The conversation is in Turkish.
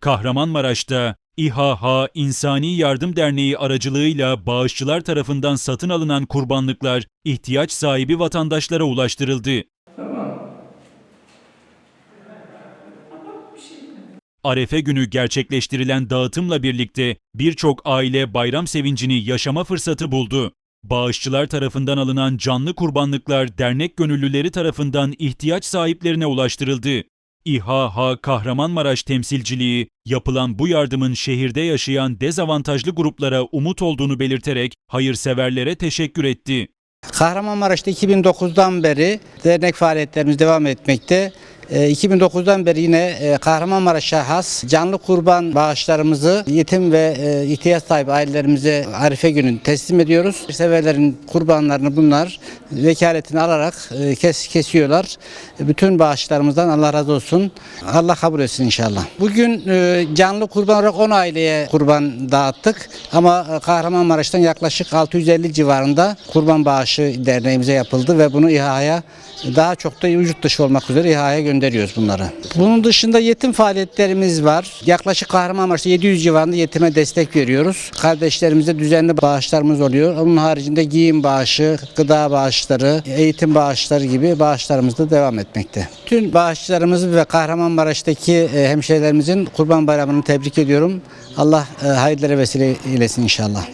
Kahramanmaraş'ta İHH İnsani Yardım Derneği aracılığıyla bağışçılar tarafından satın alınan kurbanlıklar ihtiyaç sahibi vatandaşlara ulaştırıldı. Arefe günü gerçekleştirilen dağıtımla birlikte birçok aile bayram sevincini yaşama fırsatı buldu. Bağışçılar tarafından alınan canlı kurbanlıklar dernek gönüllüleri tarafından ihtiyaç sahiplerine ulaştırıldı. İHH Kahramanmaraş temsilciliği yapılan bu yardımın şehirde yaşayan dezavantajlı gruplara umut olduğunu belirterek hayırseverlere teşekkür etti. Kahramanmaraş'ta 2009'dan beri dernek faaliyetlerimiz devam etmekte. Ee, 2009'dan beri yine e, Kahramanmaraş'a has canlı kurban bağışlarımızı yetim ve e, ihtiyaç sahibi ailelerimize Arife günü teslim ediyoruz. Severlerin kurbanlarını bunlar vekaletini alarak e, kes, kesiyorlar. Bütün bağışlarımızdan Allah razı olsun. Allah kabul etsin inşallah. Bugün e, canlı kurban olarak 10 aileye kurban dağıttık. Ama e, Kahramanmaraş'tan yaklaşık 650 civarında kurban bağışı derneğimize yapıldı ve bunu İHA'ya daha çok da vücut dışı olmak üzere İHA'ya gönderiyoruz bunları. Bunun dışında yetim faaliyetlerimiz var. Yaklaşık Kahramanmaraş'ta 700 civarında yetime destek veriyoruz. Kardeşlerimize düzenli bağışlarımız oluyor. Onun haricinde giyim bağışı, gıda bağışları, eğitim bağışları gibi bağışlarımız da devam etmekte. Tüm bağışçılarımız ve Kahramanmaraş'taki e, hemşehrilerimizin Kurban Bayramı'nı tebrik ediyorum. Allah e, hayırlara vesile eylesin inşallah.